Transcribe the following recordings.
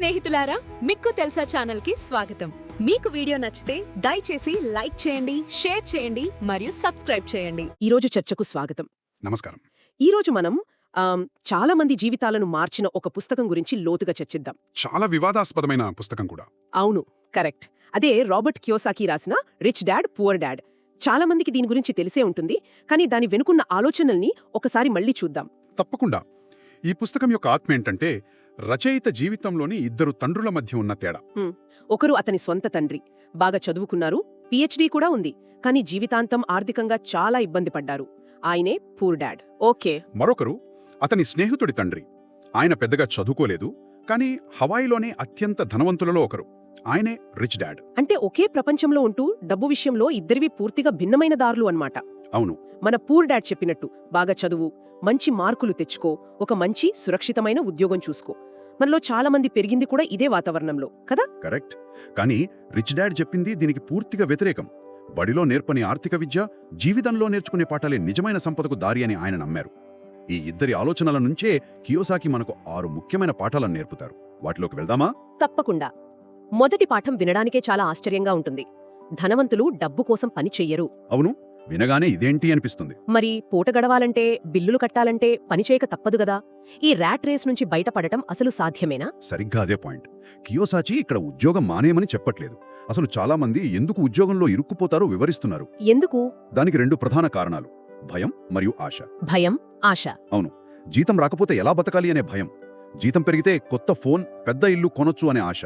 స్నేహితులారా మిక్కు తెలుసా ఛానల్కి స్వాగతం. మీకు వీడియో నచ్చితే దయచేసి లైక్ చేయండి షేర్ చేయండి మరియు సబ్స్క్రైబ్ చేయండి. ఈరోజు చర్చకు స్వాగతం. నమస్కారం. ఈరోజు మనం ఆమ్, చాలా మంది జీవితాలను మార్చిన ఒక పుస్తకం గురించి లోతుగా చర్చిద్దాం. చాలా వివాదాస్పదమైన పుస్తకం కూడా. అవును కరెక్ట్. అదే రాబర్ట్ కియోసాకి రాసిన రిచ్ డాడ్ పువర్ డాడ్. చాలా మందికి దీని గురించి తెలిసే ఉంటుంది కానీ దాని వెనుకున్న ఆలోచనల్ని ఒకసారి మళ్ళీ చూద్దాం. తప్పకుండా. ఈ పుస్తకం యొక్క ఆత్మ ఏంటంటే రచయిత జీవితంలోని ఇద్దరు తండ్రుల మధ్య ఉన్న తేడా. ఒకరు అతని సొంత తండ్రి. బాగా చదువుకున్నారు. పిహెచ్డీ కూడా ఉంది. కానీ జీవితాంతం ఆర్థికంగా చాలా ఇబ్బంది పడ్డారు. ఆయనే పూర్ డాడ్. ఓకే. మరొకరు అతని స్నేహితుడి తండ్రి. ఆయన పెద్దగా చదువుకోలేదు. కానీ హవాయిలోనే అత్యంత ధనవంతులలో ఒకరు. ఆయనే రిచ్ డాడ్. అంటే ఒకే ప్రపంచంలో ఉంటూ డబ్బు విషయంలో ఇద్దరివి పూర్తిగా భిన్నమైన దారులు అన్నమాట. అవును. మన పూర్ డాడ్ చెప్పినట్టు బాగా చదువు మంచి మార్కులు తెచ్చుకో ఒక మంచి సురక్షితమైన ఉద్యోగం చూసుకో. మనలో చాలా మంది పెరిగింది కూడా ఇదే వాతావరణంలో కదా? కరెక్ట్. కానీ రిచ్ డాడ్ చెప్పింది దీనికి పూర్తిగా వ్యతిరేకం. బడిలో నేర్పని ఆర్థిక విద్య జీవితంలో నేర్చుకునే పాఠాలే నిజమైన సంపదకు దారి అని ఆయన నమ్మారు. ఈ ఇద్దరి ఆలోచనల నుంచే కియోసాకి మనకు ఆరు ముఖ్యమైన పాఠాలను నేర్పుతారు. వాటిలోకి వెళ్దామా? తప్పకుండా. మొదటి పాఠం వినడానికే చాలా ఆశ్చర్యంగా ఉంటుంది. ధనవంతులు డబ్బు కోసం పని చెయ్యరు. అవును. వినగానే ఇదేంటి అనిపిస్తుంది? మరి పూట గడవాలంటే బిల్లులు కట్టాలంటే పని చేయక తప్పదు గదా? ఈ ర్యాట్ రేస్ నుంచి బయటపడటం అసలు సాధ్యమేనా? సరిగ్గా అదే పాయింట్. కియోసాచి ఇక్కడ ఉద్యోగం మానేయమని చెప్పట్లేదు. అసలు చాలా మంది ఎందుకు ఉద్యోగంలో ఇరుక్కుపోతారో వివరిస్తున్నారు. ఎందుకు? దానికి రెండు ప్రధాన కారణాలు. భయం మరియు ఆశ. భయం ఆశ. జీతం రాకపోతే ఎలా బతకాలి అనే భయం. జీతం పెరిగితే కొత్త ఫోన్ పెద్ద ఇల్లు కొనొచ్చు అనే ఆశ.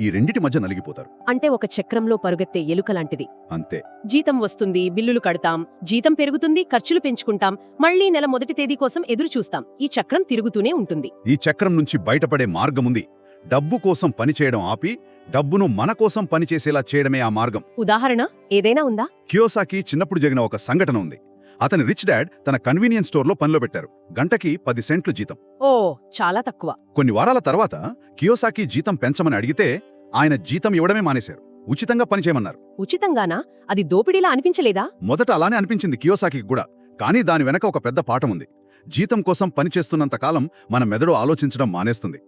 ఈ రెండిటి మధ్య నలిగిపోతారు. అంటే ఒక చక్రంలో పరుగెత్తే ఎలుక లాంటిది. అంతే. జీతం వస్తుంది బిల్లులు కడతాం జీతం పెరుగుతుంది ఖర్చులు పెంచుకుంటాం మళ్ళీ నెల మొదటి తేదీ కోసం ఎదురు చూస్తాం. ఈ చక్రం తిరుగుతూనే ఉంటుంది. ఈ చక్రం నుంచి బయటపడే మార్గముంది డబ్బు కోసం పనిచేయడం ఆపి డబ్బును మన కోసం పనిచేసేలా చేయడమే ఆ మార్గం. ఉదాహరణ ఏదైనా ఉందా? కియోసాకి చిన్నప్పుడు జరిగిన ఒక సంఘటన ఉంది. అతని రిచ్ డాడ్ తన కన్వీనియన్స్ స్టోర్లో పనిలో పెట్టారు. గంటకి పది సెంట్లు జీతం. ఓ చాలా తక్కువ. కొన్ని వారాల తర్వాత కియోసాకి జీతం పెంచమని అడిగితే ఆయన జీతం ఇవ్వడమే మానేశారు. ఉచితంగా పనిచేయమన్నారు ఉచితంగానా? అది దోపిడీలా అనిపించలేదా? మొదట అలానే అనిపించింది కియోసాకి కూడా. కానీ దాని వెనక ఒక పెద్ద పాఠం ఉంది. జీతం కోసం పనిచేస్తున్నంత కాలం మన మెదడు ఆలోచించడం మానేస్తుంది.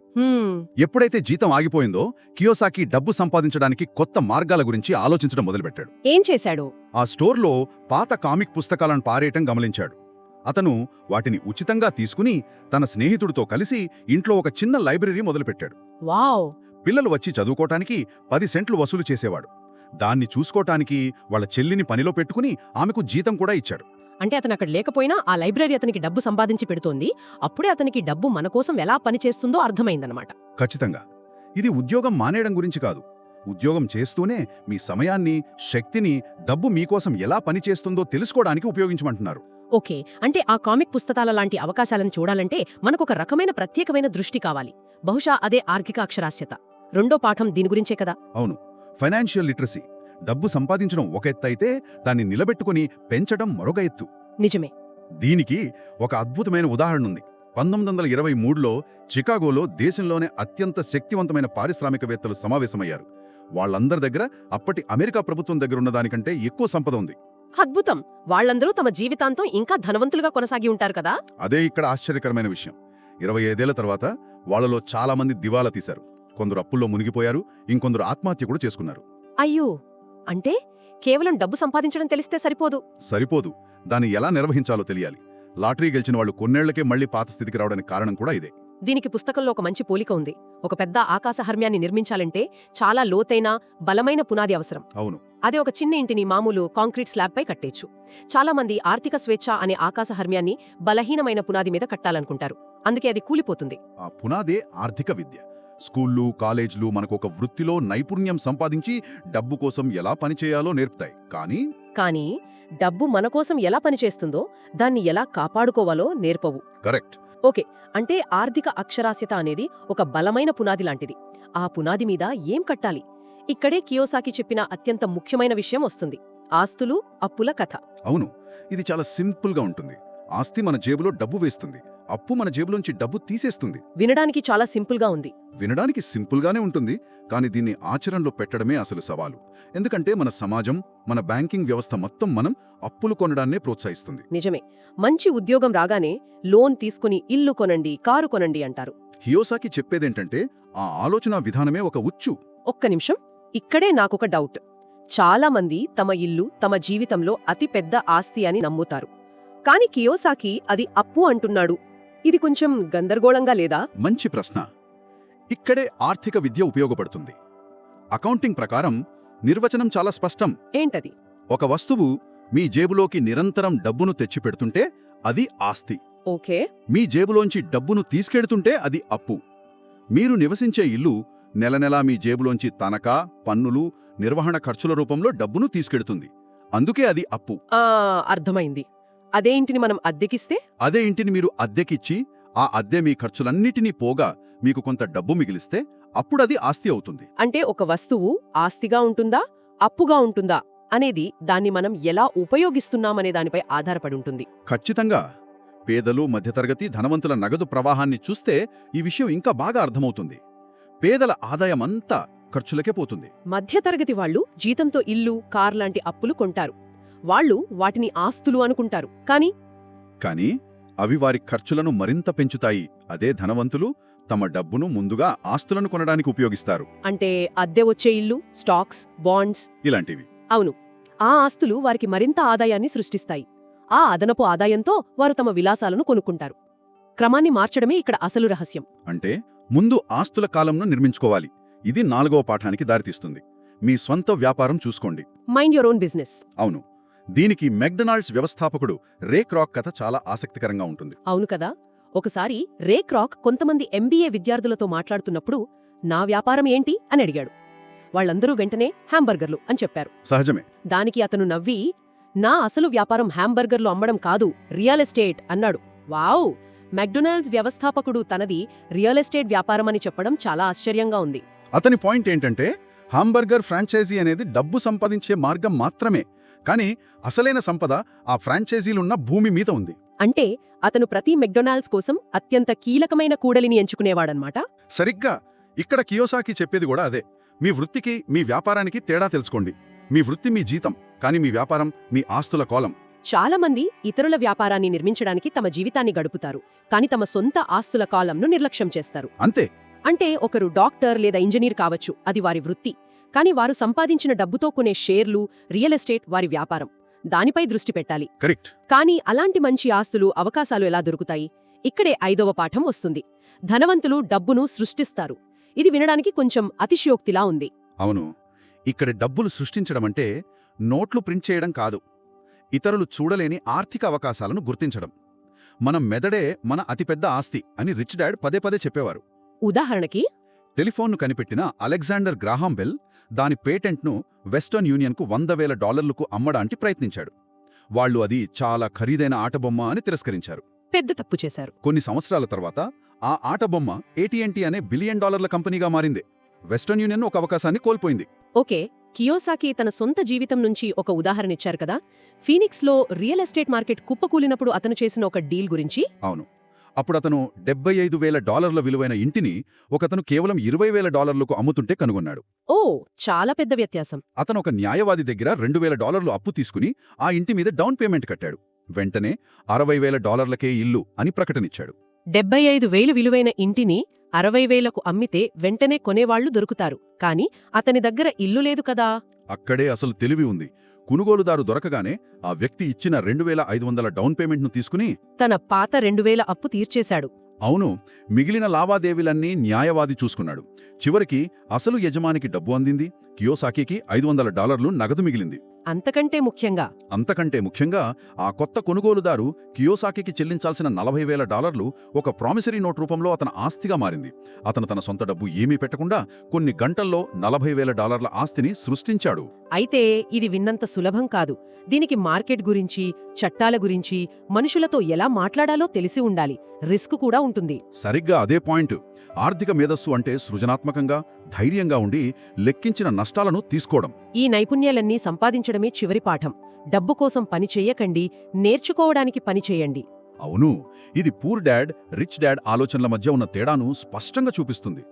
ఎప్పుడైతే జీతం ఆగిపోయిందో కియోసాకి డబ్బు సంపాదించడానికి కొత్త మార్గాల గురించి ఆలోచించడం మొదలుపెట్టాడు. ఏం చేశాడు? ఆ స్టోర్లో పాత కామిక్ పుస్తకాలను పారేయటం గమనించాడు. అతను వాటిని ఉచితంగా తీసుకుని తన స్నేహితుడితో కలిసి ఇంట్లో ఒక చిన్న లైబ్రరీ మొదలుపెట్టాడు. వావ్! పిల్లలు వచ్చి చదువుకోటానికి పది సెంట్లు వసూలు చేసేవాడు. దాన్ని చూసుకోటానికి వాళ్ళ చెల్లిని పనిలో పెట్టుకుని ఆమెకు జీతం కూడా ఇచ్చాడు. అంటే అతను అక్కడ లేకపోయినా ఆ లైబ్రరీ అతనికి డబ్బు సంపాదించి పెడుతోంది. అప్పుడే అతనికి డబ్బు మన కోసం ఎలా పనిచేస్తుందో అర్థమైందనమాట ఖచ్చితంగా. ఇది ఉద్యోగం మానేయడం గురించి కాదు. ఉద్యోగం చేస్తూనే మీ సమయాన్ని శక్తిని డబ్బు మీకోసం ఎలా పనిచేస్తుందో తెలుసుకోవడానికి ఉపయోగించమంటున్నారు. ఓకే. అంటే ఆ కామిక్ పుస్తకాల లాంటి అవకాశాలను చూడాలంటే మనకొక రకమైన ప్రత్యేకమైన దృష్టి కావాలి. బహుశా అదే ఆర్థిక అక్షరాస్యత. రెండో పాఠం దీని గురించే కదా? అవును. Financial literacy. డబ్బు సంపాదించడం ఒక ఎత్తు అయితే దాన్ని నిలబెట్టుకుని పెంచడం మరొక ఎత్తు. నిజమే. దీనికి ఒక అద్భుతమైన ఉదాహరణ ఉంది. పంతొమ్మిది వందల ఇరవై మూడులో చికాగోలో దేశంలోనే అత్యంత శక్తివంతమైన పారిశ్రామికవేత్తలు సమావేశమయ్యారు. వాళ్ళందరి దగ్గర అప్పటి అమెరికా ప్రభుత్వం దగ్గర ఉన్న దానికంటే ఎక్కువ సంపద ఉంది. అద్భుతం! వాళ్ళందరూ తమ జీవితాంతం ఇంకా ధనవంతులుగా కొనసాగి ఉంటారు కదా? అదే ఇక్కడ ఆశ్చర్యకరమైన విషయం. ఇరవై ఐదేళ్ళ తర్వాత వాళ్ళలో చాలా మంది దివాలా తీశారు. కొందరు అప్పుల్లో మునిగిపోయారు ఇంకొందరు ఆత్మహత్య కూడా చేసుకున్నారు. అయ్యో! అంటే కేవలం డబ్బు సంపాదించడం తెలిస్తే సరిపోదు. సరిపోదు. దాన్ని ఎలా నిర్వహించాలో తెలియాలి. లాటరీ గెలిచిన వాళ్ళు కొన్నేళ్ళకే మళ్ళీ పాత స్థితికి రావడానికి కారణం కూడా ఇదే. దీనికి పుస్తకంలో ఒక మంచి పోలిక ఉంది. ఒక పెద్ద ఆకాశహర్మ్యాన్ని నిర్మించాలంటే చాలా లోతైన బలమైన పునాది అవసరం. అవును. అదే ఒక చిన్న ఇంటిని మామూలు కాంక్రీట్ స్లాబ్పై కట్టేచ్చు. చాలా మంది ఆర్థిక స్వేచ్ఛ అనే ఆకాశహర్మ్యాన్ని బలహీనమైన పునాది మీద కట్టాలనుకుంటారు. అందుకే అది కూలిపోతుంది. ఆ పునాదే ఆర్థిక విద్య. స్కూళ్ళు కాలేజ్లు మనకు ఒక వృత్తిలో నైపుణ్యం సంపాదించి డబ్బు కోసం ఎలా పనిచేయాలో నేర్పుతాయి. కానీ కానీ డబ్బు మన కోసం ఎలా పనిచేస్తుందో దాన్ని ఎలా కాపాడుకోవాలో నేర్పవు. కరెక్ట్. ఓకే అంటే ఆర్థిక అక్షరాస్యత అనేది ఒక బలమైన పునాది లాంటిది. ఆ పునాది మీద ఏం కట్టాలి? ఇక్కడే కియోసాకి చెప్పిన అత్యంత ముఖ్యమైన విషయం వస్తుంది. ఆస్తులు అప్పుల కథ. అవును ఇది చాలా సింపుల్గా ఉంటుంది. ఆస్తి మన జేబులో డబ్బు వేస్తుంది. అప్పు మన జేబులోంచి డబ్బు తీసేస్తుంది. వినడానికి చాలా సింపుల్గా ఉంది. వినడానికి సింపుల్గానే ఉంటుంది కానీ దీన్ని ఆచరణలో పెట్టడమే అసలు సవాలు. ఎందుకంటే మన సమాజం మన బ్యాంకింగ్ వ్యవస్థ మొత్తం మనం అప్పులు కొనడాన్నే ప్రోత్సహిస్తుంది. నిజమే. మంచి ఉద్యోగం రాగానే లోన్ తీసుకుని ఇల్లు కొనండి కారు కొనండి అంటారు. హియోసాకి చెప్పేదేంటంటే ఆ ఆలోచన విధానమే ఒక ఉచ్చు. ఒక్క నిమిషం. ఇక్కడే నాకొక డౌట్. చాలా మంది తమ ఇల్లు తమ జీవితంలో అతి పెద్ద ఆస్తి అని నమ్ముతారు. కాని కియోసాకి అది అప్పు అంటున్నాడు. ఇది కొంచెం గందరగోళంగా లేదా? మంచి ప్రశ్న. ఇక్కడే ఆర్థిక విద్య ఉపయోగపడుతుంది. అకౌంటింగ్ ప్రకారం నిర్వచనం చాలా స్పష్టం. ఏంటది? ఒక వస్తువు మీ జేబులోకి నిరంతరం డబ్బును తెచ్చిపెడుతుంటే అది ఆస్తి. ఓకే. మీ జేబులోంచి డబ్బును తీసుకెడుతుంటే అది అప్పు. మీరు నివసించే ఇల్లు నెలనెలా మీ జేబులోంచి తనఖా పన్నులు నిర్వహణ ఖర్చుల రూపంలో డబ్బును తీసుకెడుతుంది. అందుకే అది అప్పు. అర్థమైంది. అదే ఇంటిని మనం అద్దెకిస్తే? అదే ఇంటిని మీరు అద్దెకిచ్చి ఆ అద్దె మీ ఖర్చులన్నిటినీ పోగా మీకు కొంత డబ్బు మిగిలిస్తే అప్పుడది ఆస్తి అవుతుంది. అంటే ఒక వస్తువు ఆస్తిగా ఉంటుందా అప్పుగా ఉంటుందా అనేది దాన్ని మనం ఎలా ఉపయోగిస్తున్నామనే దానిపై ఆధారపడి ఉంటుంది. ఖచ్చితంగా. పేదలు మధ్యతరగతి ధనవంతుల నగదు ప్రవాహాన్ని చూస్తే ఈ విషయం ఇంకా బాగా అర్థమవుతుంది. పేదల ఆదాయమంతా ఖర్చులకే పోతుంది. మధ్యతరగతి వాళ్ళు జీతంతో ఇల్లు కార్ లాంటి అప్పులు కొంటారు. వాళ్ళు వాటిని ఆస్తులు అనుకుంటారు. కాని కానీ అవి వారి ఖర్చులను మరింత పెంచుతాయి. అదే ధనవంతులు తమ డబ్బును ముందుగా ఆస్తులను కొనడానికి ఉపయోగిస్తారు. అంటే అద్దె వచ్చే ఇల్లు స్టాక్స్ బాండ్స్ ఇలాంటివి. అవును. ఆ ఆస్తులు వారికి మరింత ఆదాయాన్ని సృష్టిస్తాయి. ఆ అదనపు ఆదాయంతో వారు తమ విలాసాలను కొనుక్కుంటారు. క్రమాన్ని మార్చడమే ఇక్కడ అసలు రహస్యం. అంటే ముందు ఆస్తుల కాలంను నిర్మించుకోవాలి. ఇది నాలుగవ పాఠానికి దారితీస్తుంది. మీ స్వంత వ్యాపారం చూసుకోండి. మైండ్ యువర్ ఓన్ బిజినెస్ అవును. దీనికి మెక్డొనాల్డ్స్ వ్యవస్థాపకుడు రే క్రాక్ కథ చాలా ఆసక్తికరంగా ఉంటుంది. అవును కదా? ఒకసారి రే క్రాక్ కొంతమంది ఎంబీఏ విద్యార్థులతో మాట్లాడుతున్నప్పుడు నా వ్యాపారం ఏంటి? అని అడిగాడు. వాళ్ళందరూ వెంటనే హ్యాంబర్గర్లు అని చెప్పారు. సహజమే. దానికి అతను నవ్వి నా అసలు వ్యాపారం హ్యాంబర్గర్లు అమ్మడం కాదు రియల్ ఎస్టేట్ అన్నాడు. వావ్! మెక్డొనాల్డ్స్ వ్యవస్థాపకుడు తనది రియల్ ఎస్టేట్ వ్యాపారం అని చెప్పడం చాలా ఆశ్చర్యంగా ఉంది. అతని పాయింట్ ఏంటంటే హాంబర్గర్ ఫ్రాంచైజీ అనేది డబ్బు సంపాదించే మార్గం మాత్రమే. కానీ అసలైన సంపద ఆ ఫ్రాంచైజీలున్న భూమి మీద ఉంది. అంటే అతను ప్రతి మెక్డొనాల్డ్స్ కోసం అత్యంత కీలకమైన కూడలిని ఎంచుకునేవాడనమాట సరిగ్గా ఇక్కడ కియోసాకి చెప్పేది కూడా అదే. మీ వృత్తికి మీ వ్యాపారానికి తేడా తెలుసుకోండి. మీ వృత్తి మీ జీతం కానీ మీ వ్యాపారం మీ ఆస్తుల కోలం. చాలా మంది ఇతరుల వ్యాపారాన్ని నిర్మించడానికి తమ జీవితాన్ని గడుపుతారు కాని తమ సొంత ఆస్తుల కాలంను నిర్లక్ష్యం చేస్తారు. అంతే. అంటే ఒకరు డాక్టర్ లేదా ఇంజనీర్ కావచ్చు అది వారి వృత్తి. కాని వారు సంపాదించిన డబ్బుతో కొనే షేర్లు రియల్ ఎస్టేట్ వారి వ్యాపారం. దానిపై దృష్టి పెట్టాలి. కరెక్ట్. కానీ అలాంటి మంచి ఆస్తులు అవకాశాలు ఎలా దొరుకుతాయి? ఇక్కడే ఐదవ పాఠం వస్తుంది. ధనవంతులు డబ్బును సృష్టిస్తారు. ఇది వినడానికి కొంచెం అతిశయోక్తిలా ఉంది. అవును. ఇక్కడ డబ్బులు సృష్టించడం అంటే నోట్లు ప్రింట్ చేయడం కాదు. ఇతరులు చూడలేని ఆర్థిక అవకాశాలను గుర్తించడం. మన మెదడే మన అతిపెద్ద ఆస్తి అని రిచ్ డాడ్ పదే పదే చెప్పేవారు. ఉదాహరణకి టెలిఫోన్ను కనిపెట్టిన అలెగ్జాండర్ గ్రాహాం బెల్ దాని పేటెంట్ను వెస్టర్న్ యూనియన్కు వంద వేల డాలర్లకు అమ్మడానికి ప్రయత్నించాడు. వాళ్ళు అది చాలా ఖరీదైన ఆటబొమ్మ అని తిరస్కరించారు. పెద్ద తప్పు చేశారు. కొన్ని సంవత్సరాల తర్వాత ఆ ఆటబొమ్మ ఏటీఎన్టీ అనే బిలియన్ డాలర్ల కంపెనీగా మారింది. వెస్టర్న్ యూనియన్ ఒక అవకాశాన్ని కోల్పోయింది. ఓకే కియోసాకి తన సొంత జీవితం నుంచి ఒక ఉదాహరణ ఇచ్చారు కదా? ఫీనిక్స్లో రియల్ ఎస్టేట్ మార్కెట్ కుప్పకూలినప్పుడు అతను చేసిన ఒక డీల్ గురించి? అవును. అప్పుడు అతను డెబ్బై ఐదు వేల డాలర్ల విలువైన ఇంటిని ఒకతను కేవలం ఇరవై వేల డాలర్లకు అమ్ముతుంటే కనుగొన్నాడు. ఓ చాలా పెద్ద వ్యత్యాసం. అతను ఒక న్యాయవాది దగ్గర రెండు వేల డాలర్లు అప్పు తీసుకుని ఆ ఇంటి మీద డౌన్ పేమెంట్ కట్టాడు. వెంటనే అరవై వేల డాలర్లకే ఇల్లు అని ప్రకటనిచ్చాడు. డెబ్బై ఐదు వేలు విలువైన ఇంటిని అరవై వేలకు అమ్మితే వెంటనే కొనేవాళ్ళు దొరుకుతారు. కాని అతని దగ్గర ఇల్లు లేదు కదా? అక్కడే అసలు తెలివి ఉంది. కొనుగోలుదారు దొరకగానే ఆ వ్యక్తి ఇచ్చిన రెండు వేల ఐదు వందల డౌన్ పేమెంట్ను తీసుకుని తన పాత రెండు అప్పు తీర్చేశాడు. అవును మిగిలిన లావాదేవీలన్నీ న్యాయవాది చూసుకున్నాడు. చివరికి అసలు యజమానికి డబ్బు అందింది? కియోసాకికి ఐదు వందల డాలర్లు నగదు మిగిలింది. అంతకంటే ముఖ్యంగా? అంతకంటే ముఖ్యంగా ఆ కొత్త కొనుగోలుదారు కియోసాకికి చెల్లించాల్సిన నలభై వేల డాలర్లు ఒక ప్రామిసరీ నోట్ రూపంలో అతని ఆస్తిగా మారింది. అతను తన సొంత డబ్బు ఏమీ పెట్టకుండా కొన్ని గంటల్లో నలభై వేల డాలర్ల ఆస్తిని సృష్టించాడు. అయితే ఇది విన్నంత సులభం కాదు. దీనికి మార్కెట్ గురించి చట్టాల గురించి మనుషులతో ఎలా మాట్లాడాలో తెలిసి ఉండాలి. రిస్క్ కూడా ఉంటుంది. సరిగ్గా అదే పాయింట్. ఆర్థిక మేధస్సు అంటే సృజనాత్మకంగా ధైర్యంగా ఉండి లెక్కించిన నష్టాలను తీసుకోవడం. ఈ నైపుణ్యాలన్నీ సంపాదించడమే చివరి పాఠం. డబ్బు కోసం పని చెయ్యకండి నేర్చుకోవడానికి పని చేయండి. అవును ఇది పూర్ డాడ్ రిచ్ డాడ్ ఆలోచనల మధ్య ఉన్న తేడాను స్పష్టంగా చూపిస్తుంది.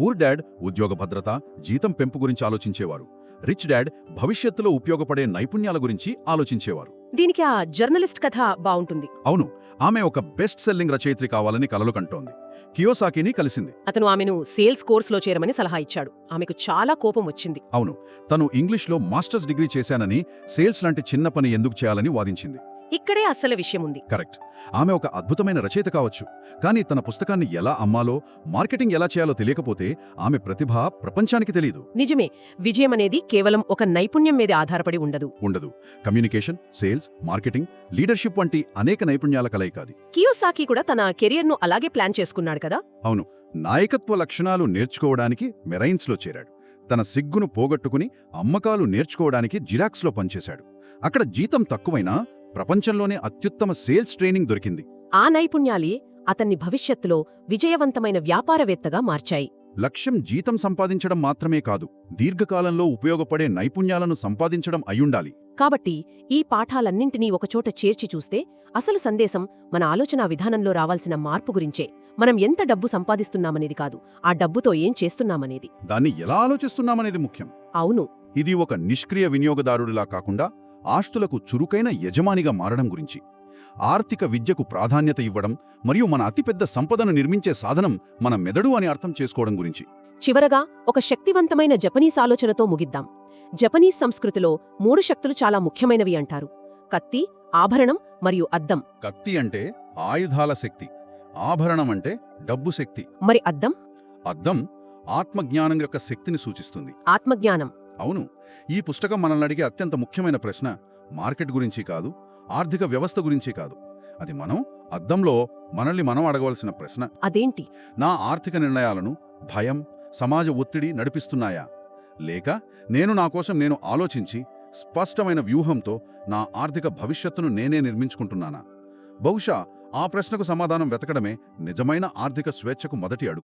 పూర్ డాడ్ ఉద్యోగ భద్రత జీతం పెంపు గురించి ఆలోచించేవారు. రిచ్ డాడ్ భవిష్యత్తులో ఉపయోగపడే నైపుణ్యాల గురించి ఆలోచించేవారు. దీనికి ఆ జర్నలిస్ట్ కథ బావుంటుంది అవును ఆమె ఒక బెస్ట్ సెల్లింగ్ రచయిత్రి కావాలని కలలు కంటోంది. కియోసాకిని కలిసింది. అతను ఆమెను సేల్స్ కోర్సులో చేరమని సలహా ఇచ్చాడు. ఆమెకు చాలా కోపం వచ్చింది. అవును తను ఇంగ్లీష్లో మాస్టర్స్ డిగ్రీ చేశానని సేల్స్ లాంటి చిన్న పని ఎందుకు చేయాలని వాదించింది. ఇక్కడే అస్సలు విషయం ఉంది కరెక్ట్. ఆమె ఒక అద్భుతమైన రచయిత కావచ్చు. కానీ తన పుస్తకాన్ని ఎలా అమ్మాలో మార్కెటింగ్ ఎలా చేయాలో తెలియకపోతే ఆమె ప్రతిభ ప్రపంచానికి తెలియదు నిజమే. విజయం అనేది కేవలం ఒక నైపుణ్యం మీద ఆధారపడి ఉండదు. ఉండదు. కమ్యూనికేషన్ సేల్స్ మార్కెటింగ్ లీడర్షిప్ వంటి అనేక నైపుణ్యాల కలయికాది కియోసాకి కూడా తన కెరియర్ను అలాగే ప్లాన్ చేసుకున్నాడు కదా? అవును. నాయకత్వ లక్షణాలు నేర్చుకోవడానికి మెరైన్స్లో చేరాడు. తన సిగ్గును పోగొట్టుకుని అమ్మకాలు నేర్చుకోవడానికి జిరాక్స్లో పనిచేశాడు. అక్కడ జీతం తక్కువైనా ప్రపంచంలోనే అత్యుత్తమ సేల్స్ ట్రైనింగ్ దొరికింది. ఆ నైపుణ్యాలే అతన్ని భవిష్యత్తులో విజయవంతమైన వ్యాపారవేత్తగా మార్చాయి. లక్ష్యం జీతం సంపాదించడం మాత్రమే కాదు దీర్ఘకాలంలో ఉపయోగపడే నైపుణ్యాలను సంపాదించడం అయ్యుండాలి. కాబట్టి ఈ పాఠాలన్నింటినీ ఒకచోట చేర్చి చూస్తే అసలు సందేశం మన ఆలోచనా విధానంలో రావాల్సిన మార్పు గురించే. మనం ఎంత డబ్బు సంపాదిస్తున్నామనేది కాదు ఆ డబ్బుతో ఏం చేస్తున్నామనేది. దాన్ని ఎలా ఆలోచిస్తున్నామనేది ముఖ్యం. అవును. ఇది ఒక నిష్క్రియ వినియోగదారుడిలా కాకుండా ఆస్తులకు చురుకైన యజమానిగా మారడం గురించి ఆర్థిక విద్యకు ప్రాధాన్యత ఇవ్వడం మరియు మన అతిపెద్ద సంపదను నిర్మించే సాధనం మన మెదడు అని అర్థం చేసుకోవడం గురించి. చివరగా ఒక శక్తివంతమైన జపనీస్ ఆలోచనతో ముగిద్దాం. జపనీస్ సంస్కృతిలో మూడు శక్తులు చాలా ముఖ్యమైనవి అంటారు. కత్తి ఆభరణం మరియు అద్దం. కత్తి అంటే ఆయుధాల శక్తి ఆభరణం అంటే డబ్బు శక్తి. మరి అద్దం? అద్దం ఆత్మజ్ఞానం యొక్క శక్తిని సూచిస్తుంది. ఆత్మజ్ఞానం. అవును ఈ పుస్తకం మనల్ని అడిగే అత్యంత ముఖ్యమైన ప్రశ్న మార్కెట్ గురించి కాదు ఆర్థిక వ్యవస్థ గురించి కాదు. అది మనం అద్దంలో మనల్ని మనం అడగవలసిన ప్రశ్న. అదేంటి? నా ఆర్థిక నిర్ణయాలను భయం సమాజ ఒత్తిడి నడిపిస్తున్నాయా? లేక నేను నా కోసం నేను ఆలోచించి స్పష్టమైన వ్యూహంతో నా ఆర్థిక భవిష్యత్తును నేనే నిర్మించుకుంటున్నానా? బహుశా ఆ ప్రశ్నకు సమాధానం వెతకడమే నిజమైన ఆర్థిక స్వేచ్ఛకు మొదటి అడుగు.